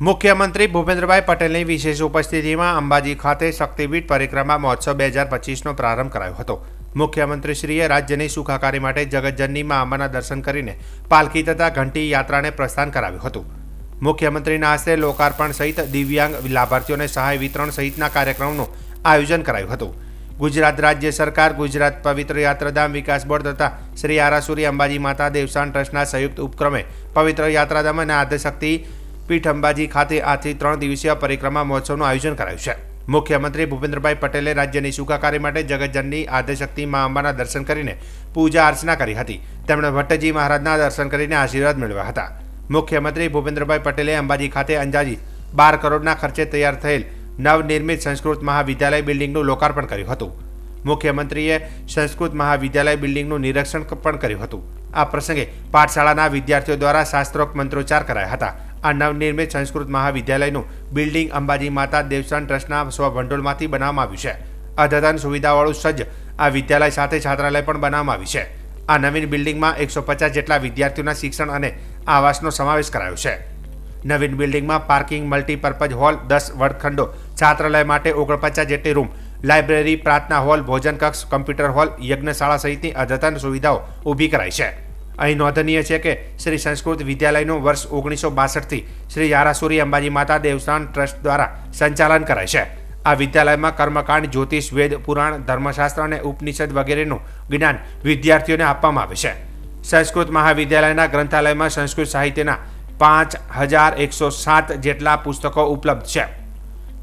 મુખ્યમંત્રી ભૂપેન્દ્રભાઈ પટેલની વિશેષ ઉપસ્થિતિમાં અંબાજી ખાતે શક્તિપીઠ પરિક્રમા મહોત્સવ બે હજાર પચીસનો પ્રારંભ કરાયો હતો. મુખ્યમંત્રીશ્રીએ રાજ્યની સુખાકારી માટે જગતજનની મા અંબાના દર્શન કરીને પાલખી તથા ઘંટી યાત્રાને પ્રસ્થાન કરાવ્યું હતું. મુખ્યમંત્રીના હસ્તે લોકાર્પણ સહિત દિવ્યાંગ લાભાર્થીઓને સહાય વિતરણ સહિતના કાર્યક્રમનું આયોજન કરાયું હતું. ગુજરાત રાજ્ય સરકાર, ગુજરાત પવિત્ર યાત્રાધામ વિકાસ બોર્ડ તથા શ્રી આરાસુરી અંબાજી માતા દેવસાન ટ્રસ્ટના સંયુક્ત ઉપક્રમે પવિત્ર યાત્રાધામ અને આદ્યશક્તિ પીઠ અંબાજી ખાતે આજથી ત્રણ દિવસીય પરિક્રમા મહોત્સવનું આયોજન કરાયું છે. મુખ્યમંત્રી ભૂપેન્દ્રભાઈ પટેલે રાજ્યની સુખાકારી માટે જગતજનની આદ્યશક્તિ મા અંબાના દર્શન કરીને પૂજા અર્ચના કરી હતી. તેમણે ભટ્ટજી મહારાજના દર્શન કરીને આશીર્વાદ મેળવ્યા હતા. મુખ્યમંત્રી ભૂપેન્દ્રભાઈ પટેલે અંબાજી ખાતે અંજાજી બાર કરોડના ખર્ચે તૈયાર થયેલ નવનિર્મિત સંસ્કૃત મહાવિદ્યાલય બિલ્ડિંગનું લોકાર્પણ કર્યું હતું. મુખ્યમંત્રીએ સંસ્કૃત મહાવિદ્યાલય બિલ્ડિંગનું નિરીક્ષણ પણ કર્યું હતું. આ પ્રસંગે પાઠશાળાના વિદ્યાર્થીઓ દ્વારા શાસ્ત્રોક્ત મંત્રોચ્ચાર કરાયા હતા. આ નવનિર્મિત સંસ્કૃત મહાવિદ્યાલયનું બિલ્ડિંગ અંબાજી માતા દેવસ્થાન ટ્રસ્ટના સ્વભંડોળમાંથી બનાવવામાં આવ્યું છે. અદ્યતન સુવિધાવાળું સજ્જ આ વિદ્યાલય સાથે છાત્રાલય પણ બનાવવામાં આવ્યું છે. આ નવીન બિલ્ડિંગમાં એકસો પચાસ જેટલા વિદ્યાર્થીઓના શિક્ષણ અને આવાસનો સમાવેશ કરાયો છે. નવીન બિલ્ડિંગમાં પાર્કિંગ મલ્ટીપર્પઝ હોલ, દસ વર્ગખંડો છાત્રાલય માટે ઓગણપચાસ જેટલી રૂમ, લાઇબ્રેરી, પ્રાર્થના હોલ, ભોજન કક્ષ, કમ્પ્યુટર હોલ, યજ્ઞશાળા સહિતની અદ્યતન સુવિધાઓ ઊભી કરાઈ છે. અહીં નોંધનીય છે કે શ્રી સંસ્કૃત વિદ્યાલયનું વર્ષ ઓગણીસો બાસઠથી શ્રી યારાસુરી અંબાજી માતા દેવસ્થાન ટ્રસ્ટ દ્વારા સંચાલન કરાય છે. આ વિદ્યાલયમાં કર્મકાંડ, જ્યોતિષ, વેદ, પુરાણ, ધર્મશાસ્ત્ર અને ઉપનિષદ વગેરેનું જ્ઞાન વિદ્યાર્થીઓને આપવામાં આવે છે. સંસ્કૃત મહાવિદ્યાલયના ગ્રંથાલયમાં સંસ્કૃત સાહિત્યના પાંચ હજાર એકસો સાત જેટલા પુસ્તકો ઉપલબ્ધ છે.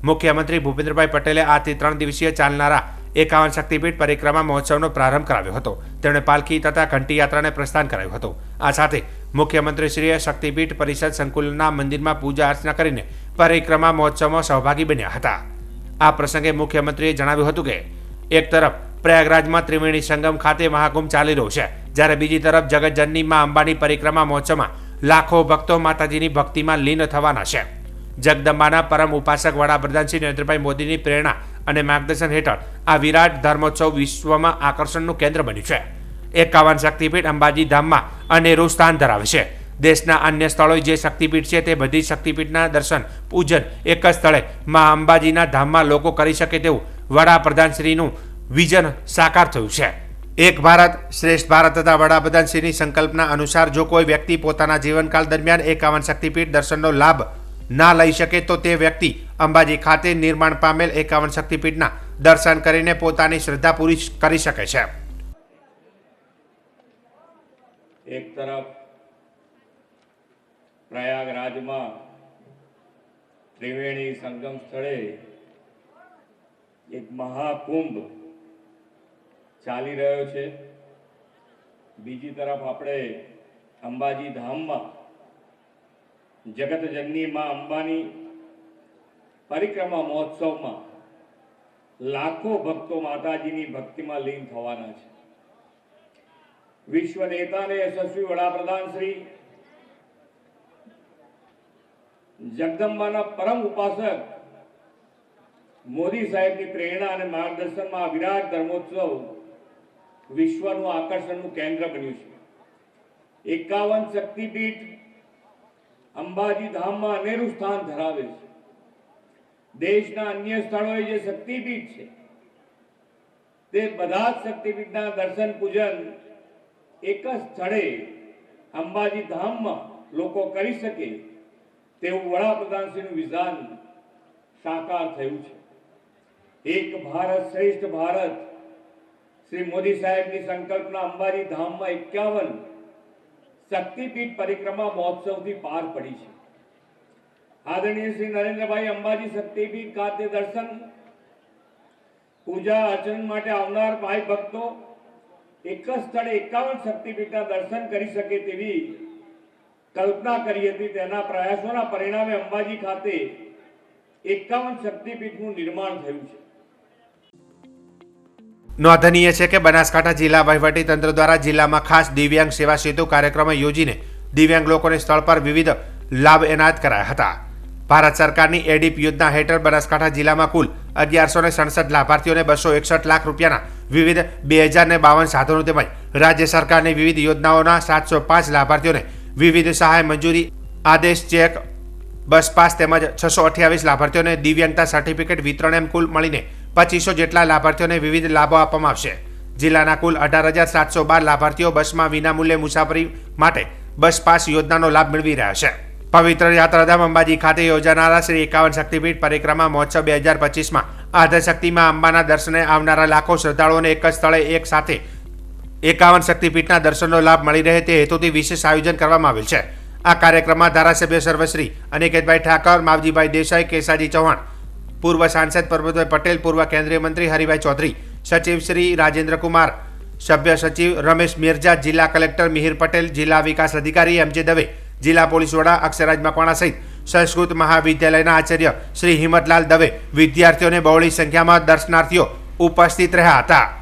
મુખ્યમંત્રી ભૂપેન્દ્રભાઈ પટેલે આથી ત્રણ દિવસીય ચાલનારા એકાવન શક્તિપીઠ પરિક્રમા મહોત્સવનો પ્રારંભ કરાવ્યો હતો. તેમણે પાલખી તથા ઘંટી યાત્રાને પ્રસ્થાન કરાવ્યું હતું. આ સાથે મુખ્યમંત્રીશ્રીએ શક્તિપીઠ પરિષદ સંકુલના મંદિરમાં પૂજા અર્ચના કરીને પરિક્રમા મહોત્સવમાં સહભાગી બન્યા હતા. આ પ્રસંગે મુખ્યમંત્રીએ જણાવ્યું હતું કે, એક તરફ પ્રયાગરાજમાં ત્રિવેણી સંગમ ખાતે મહાકુંભ ચાલી રહ્યો છે, જ્યારે બીજી તરફ જગતજનની માં અંબાની પરિક્રમા મહોત્સવમાં લાખો ભક્તો માતાજીની ભક્તિમાં લીન થવાના છે. જગદંબાના પરમ ઉપાસક વડાપ્રધાન શ્રી નરેન્દ્રભાઈ મોદીની પ્રેરણા અને માર્ગદર્શન હેઠળ આ વિરાટ ધર્મોત્સવ વિશ્વમાં આકર્ષણનું કેન્દ્ર બન્યું છે. એકાવન શક્તિપીઠ અંબાજી ધામમાં અનેરું સ્થાન ધરાવે છે. દેશના અન્ય સ્થળોએ જે શક્તિપીઠ છે તે બધી શક્તિપીઠના દર્શન, પૂજન એક જ સ્થળે માં અંબાજીના ધામમાં લોકો કરી શકે તેવું વડાપ્રધાન શ્રીનું વિઝન સાકાર થયું છે. એક ભારત શ્રેષ્ઠ ભારત તથા વડાપ્રધાન શ્રીની સંકલ્પના અનુસાર જો કોઈ વ્યક્તિ પોતાના જીવનકાળ દરમિયાન એકાવન શક્તિપીઠ દર્શનનો લાભ ના લઈ શકે તો તે વ્યક્તિ અંબાજી ખાતે નિર્માણ પામેલ એકાવન શક્તિપીઠના દર્શન કરીને પોતાની શ્રદ્ધા પૂરી કરી શકે છે. એક તરફ પ્રયાગરાજમાં ત્રિવેણી સંગમ સ્થળે એક મહાકુંભ ચાલી રહ્યો છે. બીજી તરફ આપણે અંબાજી ધામમાં જગતજનની માં અંબાની પરિક્રમા મહોત્સવમાં લાખો ભક્તો માતાજીની ભક્તિમાં લીન થવાના છે. વિશ્વ નેતા અને યશસ્વી વડાપ્રધાન શ્રી જગદંબાના પરમ ઉપાસક મોદી સાહેબની પ્રેરણા અને માર્ગદર્શનમાં વિરાટ ધર્મોત્સવ વિશ્વનું આકર્ષણનું કેન્દ્ર બન્યું છે. એકાવન શક્તિપીઠ અંબાજી ધામમાં અનેરું સ્થાન ધરાવે છે. દેશના અન્ય સ્થળોએ જે શક્તિપીઠ છે, તે બધા જ શક્તિપીઠના દર્શન પૂજન એક જ સ્થળે અંબાજી ધામમાં લોકો કરી શકે તેવું વડાપ્રધાનશ્રીનું વિધાન સાકાર થયું છે. એક ભારત શ્રેષ્ઠ ભારત, શ્રી મોદી સાહેબની સંકલ્પના અંબાજી ધામમાં એકાવન શક્તિપીઠ પરિક્રમા મહોત્સવથી પાર પડી છે. આદરણીય શ્રી નરેન્દ્રભાઈ અંબાજી શક્તિપીઠ ખાતે દર્શન, પૂજા અર્ચન માટે આવનાર ભાઈ ભક્તો એક જ સ્થળે એકાવન શક્તિપીઠના દર્શન કરી શકે તેવી કલ્પના કરી હતી. તેના પ્રયાસોના પરિણામે અંબાજી ખાતે એકાવન શક્તિપીઠનું નિર્માણ થયું છે. નોંધનીય છે કે બનાસકાંઠા જિલ્લા વહીવટીતંત્ર દ્વારા જિલ્લામાં ખાસ દિવ્યાંગ સેવા સેતુ કાર્યક્રમ યોજીને દિવ્યાંગ લોકોને સ્થળ પર વિવિધ લાભ એનાયત કરાયા હતા. ભારત સરકારની એડીપ યોજના હેઠળ બનાસકાંઠા જિલ્લામાં કુલ અગિયારસો ને સડસઠ લાભાર્થીઓને બસો એકસઠ લાખ રૂપિયાના વિવિધ બે હજાર ને બાવન સાધનો તેમજ રાજ્ય સરકારની વિવિધ યોજનાઓના સાતસો પાંચ લાભાર્થીઓને વિવિધ સહાય મંજૂરી આદેશ ચેક, બસ પાસ તેમજ છસો અઠ્યાવીસ લાભાર્થીઓને દિવ્યાંગતા સર્ટિફિકેટ વિતરણ એમ કુલ મળીને પચીસો જેટલા લાભાર્થીઓને વિવિધ લાભો આપવામાં આવશે. જિલ્લાના કુલ અઢાર હજાર સાતસો બાર લાભાર્થીઓ બસમાં વિનામૂલ્યે મુસાફરી માટે બસ પાસ યોજનાનો લાભ મેળવી રહ્યા છે. પવિત્ર યાત્રાધામ અંબાજી ખાતે યોજાનારા શ્રી એકાવન શક્તિપીઠ પરિક્રમા મહોત્સવ બે હજાર પચીસમાં. આદ્યશક્તિમાં અંબાના દર્શને આવનારા લાખો શ્રદ્ધાળુઓને એક જ સ્થળે એક સાથે એકાવન શક્તિપીઠના દર્શનનો લાભ મળી રહે તે હેતુથી વિશેષ આયોજન કરવામાં આવેલ છે. આ કાર્યક્રમમાં ધારાસભ્ય સર્વશ્રી અનિકેતભાઈ ઠાકર, માવજીભાઈ દેસાઈ, કેસાજી ચૌહાણ, પૂર્વ સાંસદ પરબતભાઈ પટેલ, પૂર્વ કેન્દ્રીય મંત્રી હરિભાઈ ચૌધરી, સચિવ શ્રી રાજેન્દ્ર કુમાર, સભ્ય સચિવ રમેશ મિર્જા, જિલ્લા કલેક્ટર મિહિર પટેલ, જિલ્લા વિકાસ અધિકારી એમ જે દવે જિલ્લા પોલીસ વડા અક્ષરાજ મકવાણા સહિત સંસ્કૃત મહાવિદ્યાલયના આચાર્ય શ્રી હિંમતલાલ દવે વિદ્યાર્થીઓને બહોળી સંખ્યામાં દર્શનાર્થીઓ ઉપસ્થિત રહ્યા હતા.